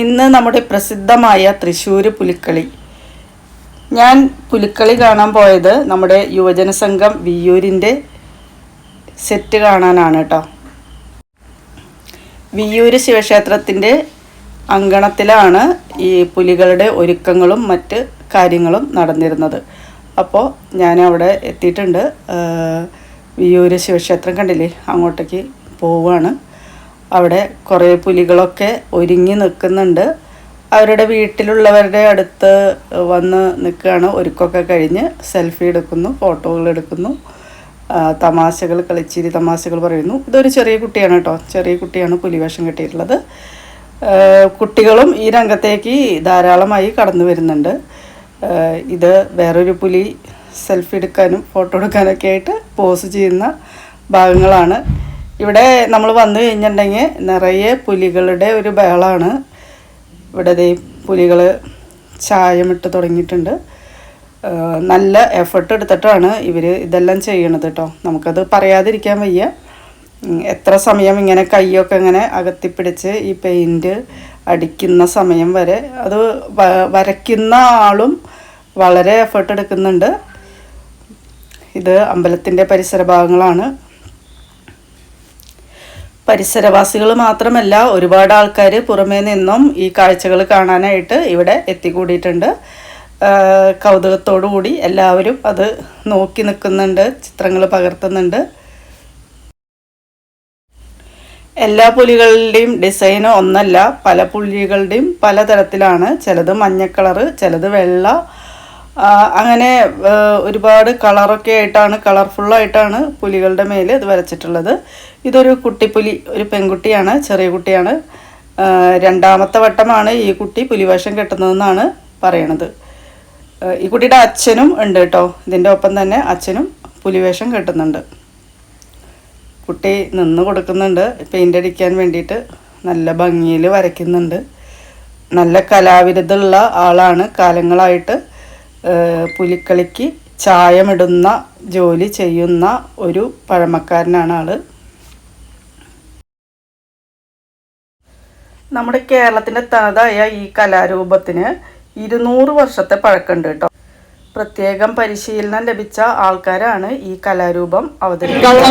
ഇന്ന് നമ്മുടെ പ്രസിദ്ധമായ തൃശ്ശൂർ പുലിക്കളി. ഞാൻ പുലിക്കളി കാണാൻ പോയത് നമ്മുടെ യുവജന സംഘം വിയ്യൂരിന്റെ സെറ്റ് കാണാനാണ് കേട്ടോ. വിയ്യൂര് ശിവക്ഷേത്രത്തിന്റെ അങ്കണത്തിലാണ് ഈ പുലികളുടെ ഒരുക്കങ്ങളും മറ്റ് കാര്യങ്ങളും നടന്നിരുന്നത്. അപ്പോൾ ഞാൻ അവിടെ എത്തിയിട്ടുണ്ട് വിയ്യൂര് ശിവക്ഷേത്രം കണ്ടില്ലേ? അങ്ങോട്ടേക്ക് പോവുകയാണ് അവിടെ കുറേ പുലികളൊക്കെ ഒരുങ്ങി നിൽക്കുന്നുണ്ട്. അവരുടെ വീട്ടിലുള്ളവരുടെ അടുത്ത് വന്ന് നിൽക്കുകയാണ്. ഒരുക്കൊക്കെ കഴിഞ്ഞ് സെൽഫി എടുക്കുന്നു ഫോട്ടോകൾ എടുക്കുന്നു. തമാശകൾ കളിച്ചിരി തമാശകൾ പറയുന്നു. ഇതൊരു ചെറിയ കുട്ടിയാണ് കേട്ടോ. ചെറിയ കുട്ടിയാണ് പുലിവേഷം കെട്ടിയിട്ടുള്ളത്. കുട്ടികളും ഈ രംഗത്തേക്ക് ധാരാളമായി കടന്നു വരുന്നുണ്ട്. ഇത് വേറൊരു പുലി സെൽഫി എടുക്കാനും ഫോട്ടോ എടുക്കാനൊക്കെ ആയിട്ട് പോസ് ചെയ്യുന്ന ഭാഗങ്ങളാണ്. ഇവിടെ നമ്മൾ വന്നു കഴിഞ്ഞിട്ടുണ്ടെങ്കിൽ നിറയെ പുലികളുടെ ഒരു ബഹളമാണ്. ഇവിടെ ദേ പുലികൾ ചായമിട്ട് തുടങ്ങിയിട്ടുണ്ട്. നല്ല എഫർട്ട് എടുത്തിട്ടാണ് ഇവർ ഇതെല്ലാം ചെയ്യണത് കേട്ടോ നമുക്കത് പറയാതിരിക്കാൻ വയ്യ. എത്ര സമയം ഇങ്ങനെ കൈയൊക്കെ ഇങ്ങനെ അകത്തിപ്പിടിച്ച് ഈ പെയിന്റ് അടിക്കുന്ന സമയം വരെ അത് വരയ്ക്കുന്ന ആളും വളരെ എഫർട്ട് എടുക്കുന്നുണ്ട്. ഇത് അമ്പലത്തിന്റെ പരിസര ഭാഗങ്ങളാണ്. പരിസരവാസികൾ മാത്രമല്ല ഒരുപാട് ആൾക്കാർ പുറമേ നിന്നും ഈ കാഴ്ചകൾ കാണാനായിട്ട് ഇവിടെ എത്തിക്കൂടിയിട്ടുണ്ട്. കൂടി എല്ലാവരും അത് നോക്കി നിൽക്കുന്നുണ്ട് ചിത്രങ്ങൾ പകർത്തുന്നുണ്ട്. എല്ലാ പുലികളുടെയും ഡിസൈൻ ഒന്നല്ല പല പുലികളുടെയും പലതരത്തിലാണ്. ചിലത് മഞ്ഞ ചിലത് വെള്ള. അങ്ങനെ ഒരുപാട് കളറൊക്കെ ആയിട്ടാണ് കളർഫുള്ളായിട്ടാണ് പുലികളുടെ മേൽ ഇത് വരച്ചിട്ടുള്ളത്. ഇതൊരു കുട്ടിപ്പുലി ഒരു പെൺകുട്ടിയാണ് ചെറിയ കുട്ടിയാണ്. രണ്ടാമത്തെ വട്ടമാണ് ഈ കുട്ടി പുലിവേഷം കെട്ടുന്നതെന്നാണ് പറയണത്. ഈ കുട്ടിയുടെ അച്ഛനും ഉണ്ട് കേട്ടോ. ഇതിന്റെ ഒപ്പം തന്നെ അച്ഛനും പുലിവേഷം കെട്ടുന്നുണ്ട്. കുട്ടി നിന്ന് കൊടുക്കുന്നുണ്ട്. പെയിന്റ് അടിക്കാൻ വേണ്ടിയിട്ട് നല്ല ഭംഗിയിൽ വരയ്ക്കുന്നുണ്ട്. നല്ല കലാവിരുദ്ധമുള്ള ആളാണ്. കാലങ്ങളായിട്ട് പുലിക്കളിക്ക് ചായമിടുന്ന ജോലി ചെയ്യുന്ന ഒരു പഴമക്കാരനാണ് ആൾ. നമ്മുടെ കേരളത്തിന്റെ തനതായ ഈ കലാരൂപത്തിന് ഇരുന്നൂറ് വർഷത്തെ പഴക്കമുണ്ട് കേട്ടോ. പ്രത്യേകം പരിശീലനം ലഭിച്ച ആൾക്കാരാണ് ഈ കലാരൂപം അവതരിപ്പിക്കുന്നത്.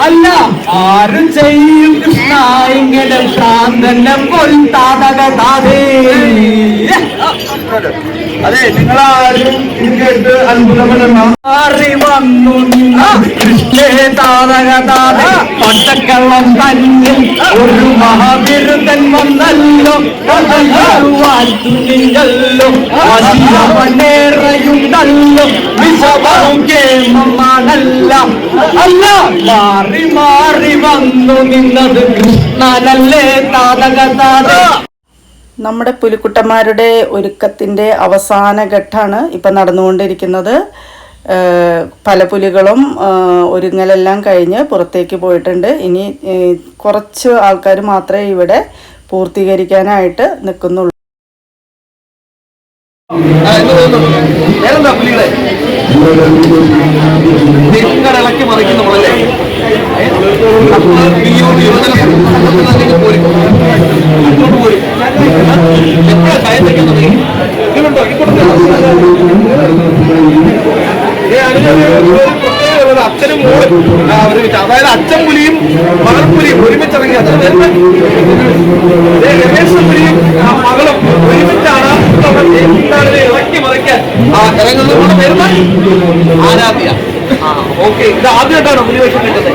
അല്ല ആരും ചെയ്യും. കൃഷ്ണ ഇങ്ങനെ ഭ്രാന്തനെ പോൽ താതക താതേ അതെ നിങ്ങളാരും കേട്ട് അത്ഭുതപ്പെടണം മാറി വന്നു കൃഷ്ണേ താതക താതേ പട്ടക്കള്ളം തന്നെ ഒരു മഹാബിരുദൻ വന്നല്ലോ. വസിയ പന്നേറയുണ്ടല്ലോ വിഷബഹുകേമമാണല്ല അല്ല മാറി മാറി വന്നു നിന്നത് കൃഷ്ണനല്ലേ താതക താതേ നമ്മുടെ പുലിക്കുട്ടന്മാരുടെ ഒരുക്കത്തിന്റെ അവസാന ഘട്ടമാണ് ഇപ്പം നടന്നുകൊണ്ടിരിക്കുന്നത്. പല പുലികളും ഒരുങ്ങലെല്ലാം കഴിഞ്ഞ് പുറത്തേക്ക് പോയിട്ടുണ്ട്. ഇനി കുറച്ച് ആൾക്കാർ മാത്രമേ ഇവിടെ പൂർത്തീകരിക്കാനായിട്ട് നിൽക്കുന്നുള്ളൂ. വേറെന്താ പുലികളെ? നിങ്ങളിളക്കി മറിക്കും നമ്മളല്ലേ ഏ? അപ്പൊ വിയ്യൂർ യുവജന സംഘത്തിൽ നിന്ന് പോരും. അങ്ങോട്ട് പോരും. എപ്പോഴാ ചായത്തേക്ക് തുടങ്ങി ഇതുണ്ടോ ഇങ്ങോട്ട് അച്ഛനും മോൾ ഒരുമിച്ച് അതായത് അച്ഛൻ പുലിയും മകൾ പുലിയും ഒരുമിച്ചിറങ്ങി അത്. വരുന്നത് പുലിയും ആ മകളും ഒരുമിച്ചാണ് ഇറക്കി മറിക്കാൻ കൊണ്ട് വരുന്ന ആരാധ്യ. ഓക്കെ. ഇത് ആദ്യമായിട്ടാണ് പുലിവേഷം കിട്ടുന്നത്?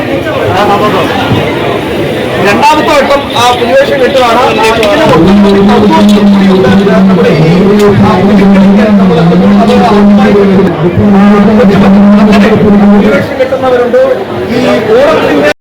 രണ്ടാമത്തെ വട്ടം ആ പുലിവേഷം കിട്ടുകയാണ്. നമ്മുടെ ഈ പുലിവേഷം കിട്ടുന്നവരുണ്ട് ഈ ഓണത്തിന്റെ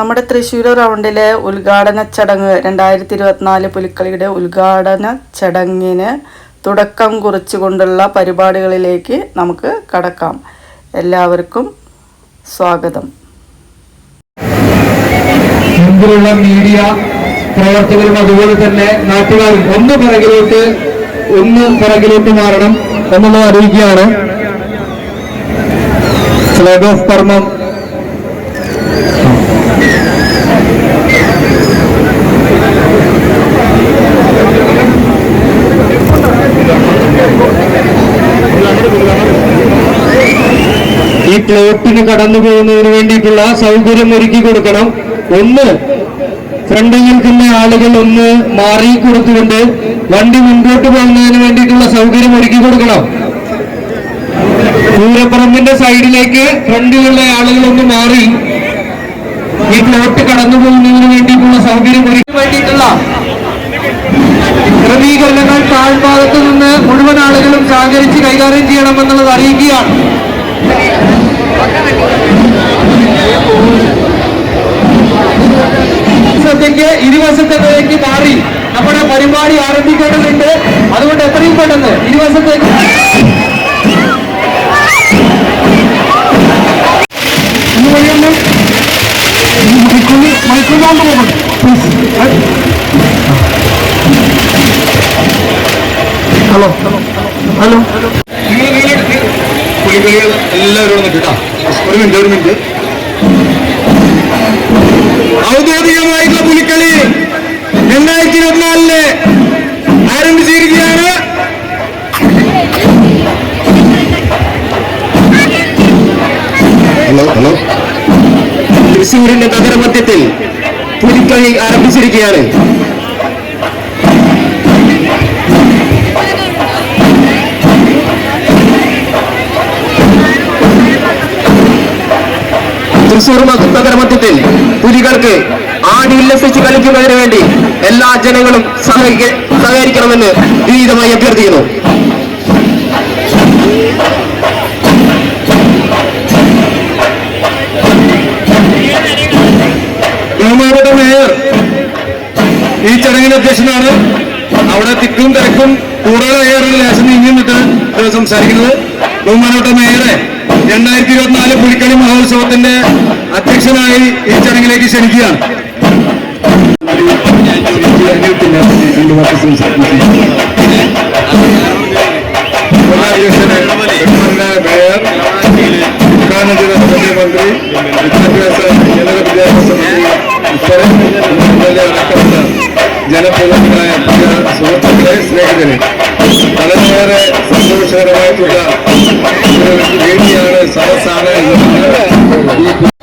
നമ്മുടെ തൃശ്ശൂർ റൗണ്ടിലെ ഉദ്ഘാടന ചടങ്ങ് രണ്ടായിരത്തി ഇരുപത്തിനാല് പുലിക്കളിയുടെ ഉദ്ഘാടന ചടങ്ങിന് തുടക്കം കുറിച്ചുകൊണ്ടുള്ള പരിപാടികളിലേക്ക് നമുക്ക് കടക്കാം. എല്ലാവർക്കും സ്വാഗതം. മീഡിയ പ്രവർത്തകരും അതുപോലെ തന്നെ നാട്ടുകാരും ഒന്ന് പിറകിലോട്ട് ഒന്ന് പിറകിലോട്ട് മാറണം എന്നുള്ളത് അറിയിക്കുകയാണ്. ഫ്ലാഗ് ഓഫ് കർമ്മം പ്ലോട്ടിന് കടന്നു പോകുന്നതിന് വേണ്ടിയിട്ടുള്ള സൗകര്യം ഒരുക്കി കൊടുക്കണം. ഒന്ന് ഫ്രണ്ടിൽ നിൽക്കുന്ന ആളുകൾ ഒന്ന് മാറി കൊടുത്തുകൊണ്ട് വണ്ടി മുൻപോട്ട് പോകുന്നതിന് വേണ്ടിയിട്ടുള്ള സൗകര്യം ഒരുക്കി കൊടുക്കണം. പൂരപ്പറമ്പിന്റെ സൈഡിലേക്ക് ഫ്രണ്ടിലുള്ള ആളുകൾ ഒന്ന് മാറി ഈ പ്ലോട്ട് കടന്നു പോകുന്നതിന് വേണ്ടിയിട്ടുള്ള സൗകര്യം ഒരുക്കി വേണ്ടിയിട്ടുള്ള ക്രമീകരണങ്ങൾ താഴ്ഭാഗത്ത് നിന്ന് മുഴുവൻ ആളുകളും സഹകരിച്ച് കൈകാര്യം ചെയ്യണമെന്നുള്ളത് അറിയിക്കുകയാണ്. സദ്യക്ക് ഇരുവശത്തേക്ക് മാറി നമ്മുടെ പരിപാടി ആരംഭിക്കേണ്ടതുണ്ട് അതുകൊണ്ട് എത്രയും പെട്ടെന്ന് ഇരുവശത്തേക്ക് മൈക്രോഫോൺ ഹലോ ഹലോ നിങ്ങൾ എല്ലാവരും ഒരു മിനിറ്റ് ഒരു മിനിറ്റ് ഔദ്യോഗികമായിട്ടുള്ള പുലിക്കളി രണ്ടായിരത്തി ഇരുപത്തിനാലിൽ ആരംഭിച്ചിരിക്കുകയാണ്. ഹലോ ഹലോ തൃശ്ശൂരിന്റെ നഗരമധ്യത്തിൽ പുലിക്കളി ആരംഭിച്ചിരിക്കുകയാണ്. തൃശ്ശൂർ മ- നഗരമധ്യത്തിൽ പുലികൾക്ക് ആടി ഉല്ലസിച്ച് കളിക്കുന്നതിന് വേണ്ടി എല്ലാ ജനങ്ങളും സഹകരിക്ക- സഹകരിക്കണമെന്ന് വിനീതമായി അഭ്യർത്ഥിക്കുന്നു. ബഹുമാനപ്പെട്ട മേയർ ഈ ചടങ്ങിന് അധ്യക്ഷനാണ് അവിടെ തിക്കും തിരക്കും കൂടുതൽ ഏറെ ലേശം നീങ്ങി നിന്നിട്ട് സംസാരിക്കുന്നത്. ബഹുമാനപ്പെട്ട മേയറെ രണ്ടായിരത്തി ഇരുപത്തിനാല് പുലിക്കളി മഹോത്സവത്തിന്റെ അധ്യക്ഷനായി ഈ ചടങ്ങിലേക്ക് ക്ഷണിക്കുകയാണ്. വിദ്യാഭ്യാസ വിദ്യാഭ്യാസ മന്ത്രി ജനപ്രതിനിധികളായ സുഹൃത്തുക്കളെ സ്നേഹിതരെ വളരെയേറെ സന്തോഷകരമായിട്ടുള്ള ഒരു വേദിയാണ് സദസ്സാണ് ഈ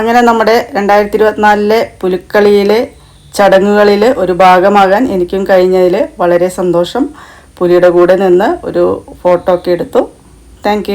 അങ്ങനെ നമ്മുടെ രണ്ടായിരത്തി ഇരുപത്തിനാലിലെ പുലിക്കളിയിലെ ചടങ്ങുകളിൽ ഒരു ഭാഗമാകാൻ എനിക്കും കഴിഞ്ഞതിൽ വളരെ സന്തോഷം. പുലിയുടെ കൂടെ നിന്ന് ഒരു ഫോട്ടോ ഒക്കെ എടുത്തു. താങ്ക്